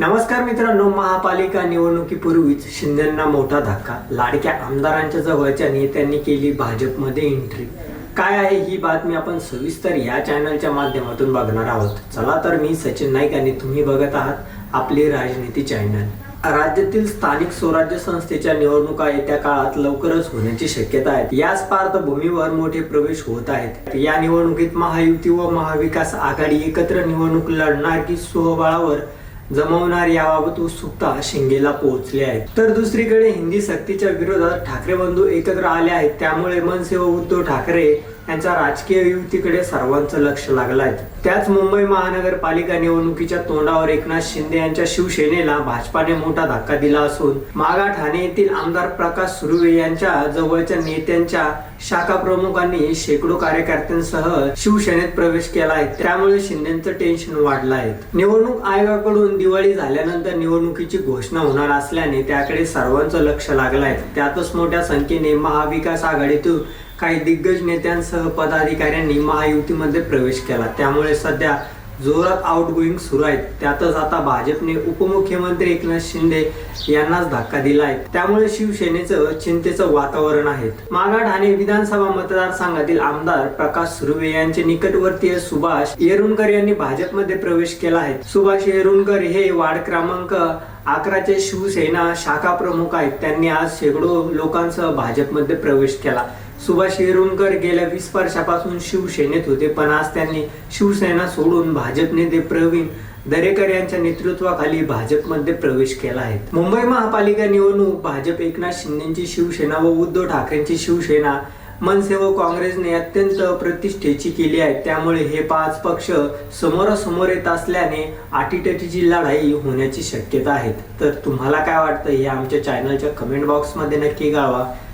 नमस्कार मित्रांनो महापालिका निवडणुकीपूर्वीच शिंदेंना मोठा धक्का. लाडक्या आमदारांच्या जवळच्या नेत्यांनी केली भाजपमध्ये एंट्री काय आहे ही बातमी आपण सविस्तर या चॅनलच्या माध्यमातून बघणार आहोत. चला तर मी सचिन नाईक आणि तुम्ही बघत आहात आपली राजनीती चॅनल राज्यातील स्थानिक स्वराज्य संस्थेच्या निवडणुका येत्या काळात लवकरच होण्याची शक्यता आहे. याच पार्श्वभूमीवर मोठे प्रवेश होत आहेत. या निवडणुकीत महायुती व महाविकास आघाडी एकत्र निवडणूक लढणार की स्वबळावर जमवणार याबाबत उत्सुकता शिंगेला पोहोचली आहे. तर दुसरीकडे हिंदी सक्तीच्या विरोधात ठाकरे बंधू एकत्र आले आहेत. त्यामुळे मनसे व उद्धव ठाकरे यांच्या राजकीय युतीकडे सर्वांचं लक्ष लागलं आहे त्याच मुंबई महानगरपालिका निवडणुकीच्या तोंडावर एकनाथ शिंदे यांच्या शिवसेनेला भाजपाने मोठा धक्का दिला असून मागा ठाणे येथील आमदार प्रकाश सुर्वे यांच्या जवळच्या नेत्यांच्या शाखा प्रमुखांनी शेकडो कार्यकर्त्यांसह शिवसेनेत प्रवेश केला आहे त्यामुळे शिंदेचं टेन्शन वाढलं आहे निवडणूक आयोगाकडून दिवाळी झाल्यानंतर निवडणुकीची घोषणा होणार असल्याने त्याकडे सर्वांचं लक्ष लागलं आहे त्यातच मोठ्या संख्येने महाविकास आघाडीतून काही दिग्गज नेत्यांसह पदाधिकाऱ्यांनी महायुतीमध्ये प्रवेश केला. त्यामुळे सध्या जोरात आउटगोईंग सुरू आहेत. त्यातच आता भाजपने उपमुख्यमंत्री एकनाथ शिंदे यांनाच धक्का दिला आहे. त्यामुळे शिवसेनेचं चिंतेचं वातावरण आहे. मागा ठाणे विधानसभा मतदारसंघातील आमदार प्रकाश सुर्वे यांचे निकटवर्तीय सुभाष येरुणकर यांनी भाजपमध्ये प्रवेश केला आहे. सुभाष येरुणकर हे वार्ड क्रमांक अकराचे शिवसेना शाखा प्रमुख आहेत. त्यांनी आज शेकडो लोकांसह भाजपमध्ये प्रवेश केला. सुभाष येरुणकर गेल्या वीस वर्षापासून शिवसेनेत होते पण आज त्यांनी शिवसेना सोडून भाजप नेते प्रवीण दरेकर यांच्या नेतृत्वाखाली भाजपमध्ये प्रवेश केला आहे. मुंबई महापालिका निवडणूक भाजप एकनाथ शिंदेची शिवसेना व उद्धव ठाकरेंची शिवसेना मनसे व काँग्रेसने अत्यंत प्रतिष्ठेची केली आहे. त्यामुळे हे पाच पक्ष समोरासमोर येत असल्याने आटीटटीची लढाई होण्याची शक्यता आहे. तर तुम्हाला काय वाटतं हे आमच्या चॅनलच्या कमेंट बॉक्समध्ये नक्की गावा